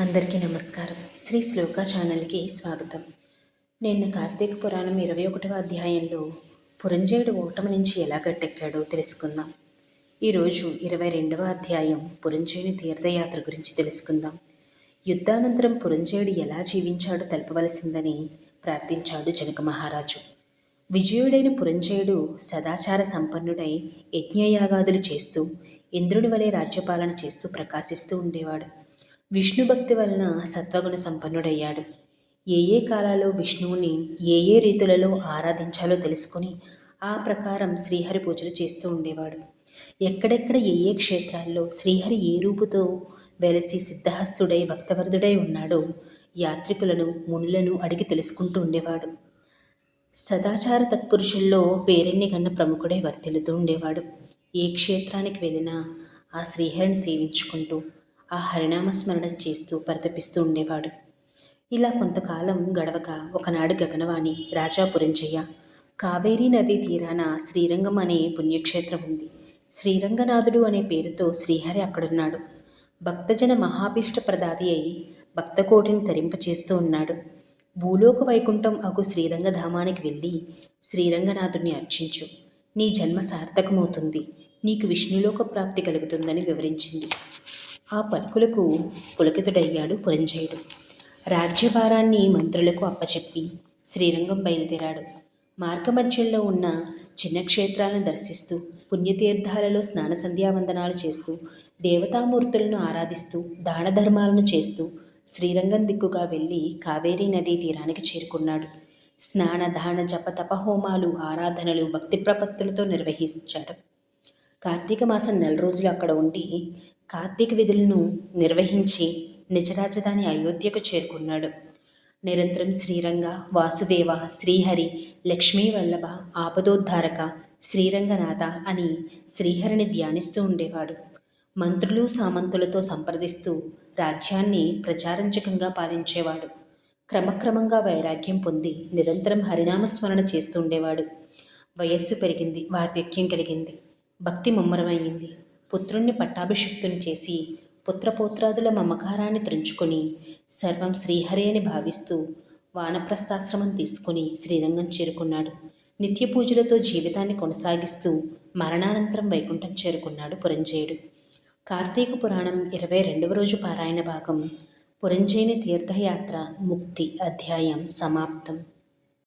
అందరికీ నమస్కారం. శ్రీ శ్లోక ఛానల్కి స్వాగతం. నిన్న కార్తీక పురాణం ఇరవై ఒకటవ అధ్యాయంలో పురంజయుడు ఓటమి నుంచి ఎలా గట్టెక్కాడో తెలుసుకుందాం. ఈరోజు ఇరవై రెండవ అధ్యాయం పురంజయుని తీర్థయాత్ర గురించి తెలుసుకుందాం. యుద్ధానంతరం పురంజయుడు ఎలా జీవించాడో తెలపవలసిందని ప్రార్థించాడు జనక మహారాజు. విజయుడైన పురంజయుడు సదాచార సంపన్నుడై యజ్ఞయాగాదులు చేస్తూ ఇంద్రుడి వలె రాజ్యపాలన చేస్తూ ప్రకాశిస్తూ ఉండేవాడు. విష్ణు భక్తి వలన సత్వగుణ సంపన్నుడయ్యాడు. ఏ ఏ కాలాల్లో విష్ణువుని ఏ ఏ రీతులలో ఆరాధించాలో తెలుసుకొని ఆ ప్రకారం శ్రీహరి పూజలు చేస్తూ ఉండేవాడు. ఎక్కడెక్కడ ఏ ఏ క్షేత్రాల్లో శ్రీహరి ఏ రూపుతో వెలసి సిద్ధహస్తుడై భక్తవర్ధుడై ఉన్నాడో యాత్రికులను మునులను అడిగి తెలుసుకుంటూ ఉండేవాడు. సదాచార తత్పురుషుల్లో పేరెన్ని కన్న ప్రముఖుడై వర్తిల్లుతూ ఉండేవాడు. ఏ క్షేత్రానికి వెళ్ళినా ఆ శ్రీహరిని సేవించుకుంటూ ఆ హరినామస్మరణ చేస్తూ పరితపిస్తూ ఉండేవాడు. ఇలా కొంతకాలం గడవక ఒకనాడు గగనవాణి రాజాపురంజయ్య కావేరీ నదీ తీరాన శ్రీరంగం అనే పుణ్యక్షేత్రం ఉంది. శ్రీరంగనాథుడు అనే పేరుతో శ్రీహరి అక్కడున్నాడు. భక్తజన మహాభీష్ట ప్రదాది అయి భక్తకోటిని తరింపచేస్తూ ఉన్నాడు. భూలోక వైకుంఠం అగు శ్రీరంగధామానికి వెళ్ళి శ్రీరంగనాథుడిని అర్చించు. నీ జన్మ సార్థకమవుతుంది. నీకు విష్ణులోక ప్రాప్తి కలుగుతుందని వివరించింది. ఆ పలుకులకు పులకితుడయ్యాడు పురంజయుడు. రాజ్యభారాన్ని మంత్రులకు అప్పచెప్పి శ్రీరంగం బయలుదేరాడు. మార్గమధ్యంలో ఉన్న చిన్న క్షేత్రాలను దర్శిస్తూ పుణ్యతీర్థాలలో స్నాన సంధ్యావందనాలు చేస్తూ దేవతామూర్తులను ఆరాధిస్తూ దాన ధర్మాలను చేస్తూ శ్రీరంగం దిక్కుగా వెళ్ళి కావేరీ నదీ తీరానికి చేరుకున్నాడు. స్నాన దాన జప తపహోమాలు ఆరాధనలు భక్తి ప్రపత్తులతో నిర్వహించాడు. కార్తీక మాసం నెల రోజులు అక్కడ ఉండి కార్తీక విధులను నిర్వహించి నిజరాజధాని అయోధ్యకు చేరుకున్నాడు. నిరంతరం శ్రీరంగ వాసుదేవ శ్రీహరి లక్ష్మీ వల్లభ ఆపదోద్ధారక శ్రీరంగనాథ అని శ్రీహరిని ధ్యానిస్తూ ఉండేవాడు. మంత్రులు సామంతులతో సంప్రదిస్తూ రాజ్యాన్ని ప్రచారంజకంగా పాలించేవాడు. క్రమక్రమంగా వైరాగ్యం పొంది నిరంతరం హరినామస్మరణ చేస్తూ ఉండేవాడు. వయస్సు పెరిగింది వార్ధక్యం కలిగింది భక్తి ముమ్మరమైంది. పుత్రుణ్ణి పట్టాభిషిక్తుని చేసి పుత్రపోత్రాదుల మమకారాన్ని త్రుంచుకొని సర్వం శ్రీహరి అని భావిస్తూ వానప్రస్థాశ్రమం తీసుకుని శ్రీరంగం చేరుకున్నాడు. నిత్య పూజలతో జీవితాన్ని కొనసాగిస్తూ మరణానంతరం వైకుంఠం చేరుకున్నాడు పురంజయుడు. కార్తీక పురాణం ఇరవై రెండవ రోజు పారాయణ భాగం పురంజయుని తీర్థయాత్ర ముక్తి అధ్యాయం సమాప్తం.